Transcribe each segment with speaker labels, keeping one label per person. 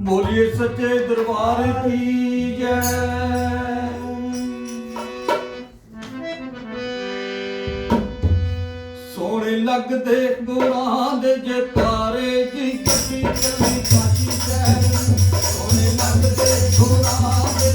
Speaker 1: ਬੋਲੀਏ ਸੱਚੇ ਦਰਬਾਰ ਕੀ ਜੈ। ਸੋਹਣੇ ਲੱਗਦੇ ਗੁਰਾਂ ਦੇ ਜਤਾਰੇ ਜੀ ਕਿਸੀ ਕਲੀ ਪਾਤੀ ਜੈ। ਸੋਹਣੇ ਲੱਗਦੇ ਗੁਰਾਂ ਦੇ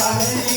Speaker 2: Thank you.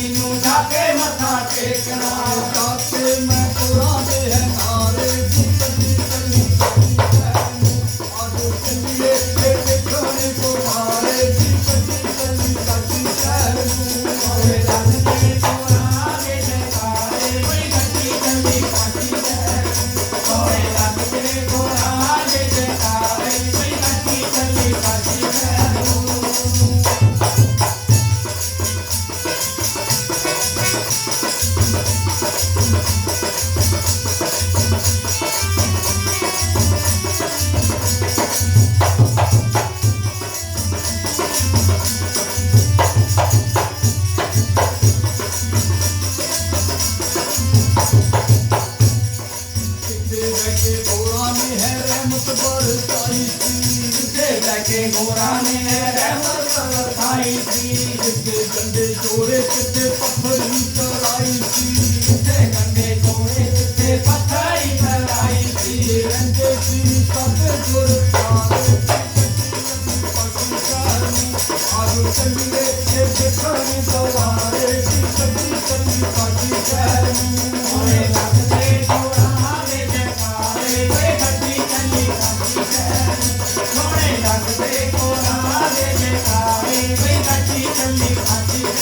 Speaker 1: लगे गोरा ने है रहमत बरसाई थी
Speaker 2: जिसे लगे गोरा ने है रहमत बरसाई थी
Speaker 1: जिसके गंदे चोरे कितने पत्थर
Speaker 2: Thank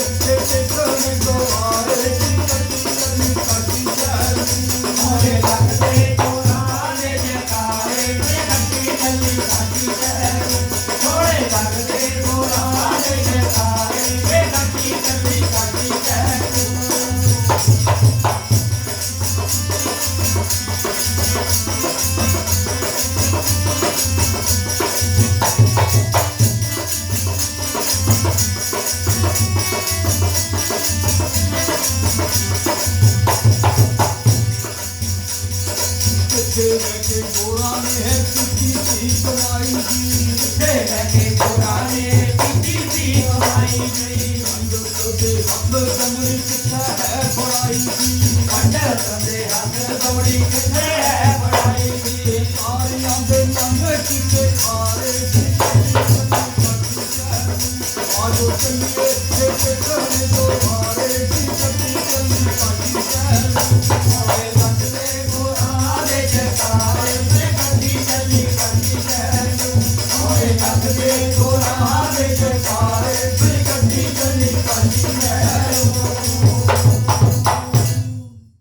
Speaker 1: ਦੀ ਕਮਾਈ ਦੀ
Speaker 2: ਤੇ ਬੈਠੇ ਪੁਰਾਣੇ ਕੀਤੀ ਦੀ ਕਮਾਈ ਗਈ
Speaker 1: ਅੰਦਰ ਤੇ ਅੰਦਰ ਸੰਗਰ ਕਿੱਥੇ ਹੈ ਪੜਾਈ ਦੀ
Speaker 2: ਅੰਦਰ ਸੰਦੇ ਹੱਥ ਦੌੜੀ ਕਿੱਥੇ